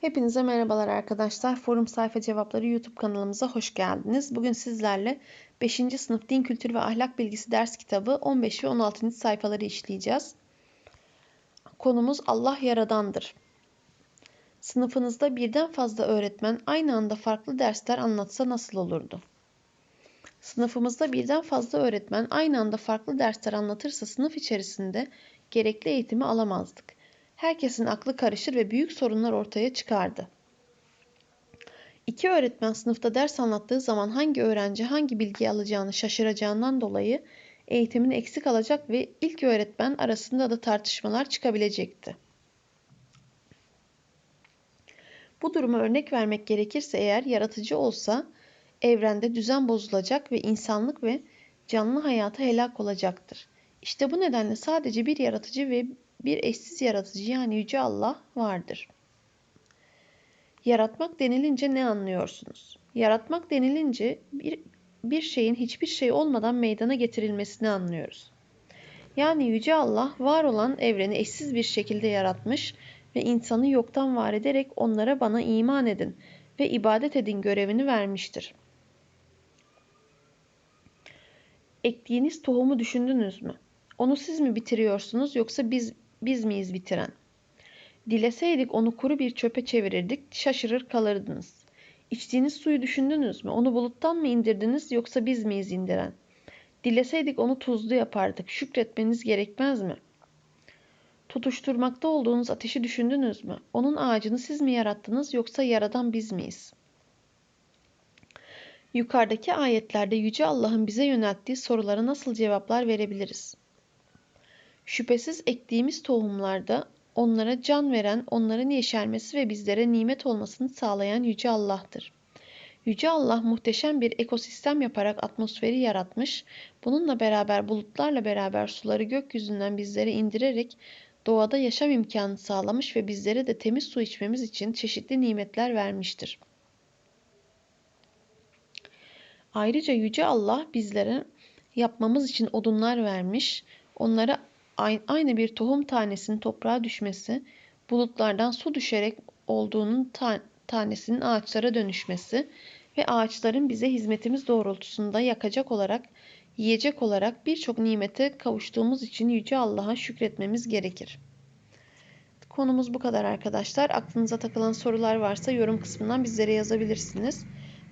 Hepinize merhabalar arkadaşlar. Forum Sayfa Cevapları YouTube kanalımıza hoş geldiniz. Bugün sizlerle 5. sınıf Din Kültürü ve Ahlak Bilgisi ders kitabı 15 ve 16. sayfaları işleyeceğiz. Konumuz Allah yaradandır. Sınıfınızda birden fazla öğretmen aynı anda farklı dersler anlatsa nasıl olurdu? Sınıfımızda birden fazla öğretmen aynı anda farklı dersler anlatırsa sınıf içerisinde gerekli eğitimi alamazdık herkesin aklı karışır ve büyük sorunlar ortaya çıkardı. İki öğretmen sınıfta ders anlattığı zaman hangi öğrenci hangi bilgiyi alacağını şaşıracağından dolayı eğitimin eksik alacak ve ilk öğretmen arasında da tartışmalar çıkabilecekti. Bu duruma örnek vermek gerekirse eğer yaratıcı olsa evrende düzen bozulacak ve insanlık ve canlı hayata helak olacaktır. İşte bu nedenle sadece bir yaratıcı ve bir eşsiz yaratıcı yani Yüce Allah vardır. Yaratmak denilince ne anlıyorsunuz? Yaratmak denilince bir, bir şeyin hiçbir şey olmadan meydana getirilmesini anlıyoruz. Yani Yüce Allah var olan evreni eşsiz bir şekilde yaratmış ve insanı yoktan var ederek onlara bana iman edin ve ibadet edin görevini vermiştir. Ektiğiniz tohumu düşündünüz mü? Onu siz mi bitiriyorsunuz yoksa biz biz miyiz bitiren? Dileseydik onu kuru bir çöpe çevirirdik, şaşırır kalırdınız. İçtiğiniz suyu düşündünüz mü? Onu buluttan mı indirdiniz yoksa biz miyiz indiren? Dileseydik onu tuzlu yapardık. Şükretmeniz gerekmez mi? Tutuşturmakta olduğunuz ateşi düşündünüz mü? Onun ağacını siz mi yarattınız yoksa yaradan biz miyiz? Yukarıdaki ayetlerde Yüce Allah'ın bize yönelttiği sorulara nasıl cevaplar verebiliriz? Şüphesiz ektiğimiz tohumlarda onlara can veren, onların yeşermesi ve bizlere nimet olmasını sağlayan Yüce Allah'tır. Yüce Allah muhteşem bir ekosistem yaparak atmosferi yaratmış, bununla beraber bulutlarla beraber suları gökyüzünden bizlere indirerek doğada yaşam imkanı sağlamış ve bizlere de temiz su içmemiz için çeşitli nimetler vermiştir. Ayrıca Yüce Allah bizlere yapmamız için odunlar vermiş, onlara aynı bir tohum tanesinin toprağa düşmesi, bulutlardan su düşerek olduğunun tanesinin ağaçlara dönüşmesi ve ağaçların bize hizmetimiz doğrultusunda yakacak olarak, yiyecek olarak birçok nimete kavuştuğumuz için Yüce Allah'a şükretmemiz gerekir. Konumuz bu kadar arkadaşlar. Aklınıza takılan sorular varsa yorum kısmından bizlere yazabilirsiniz.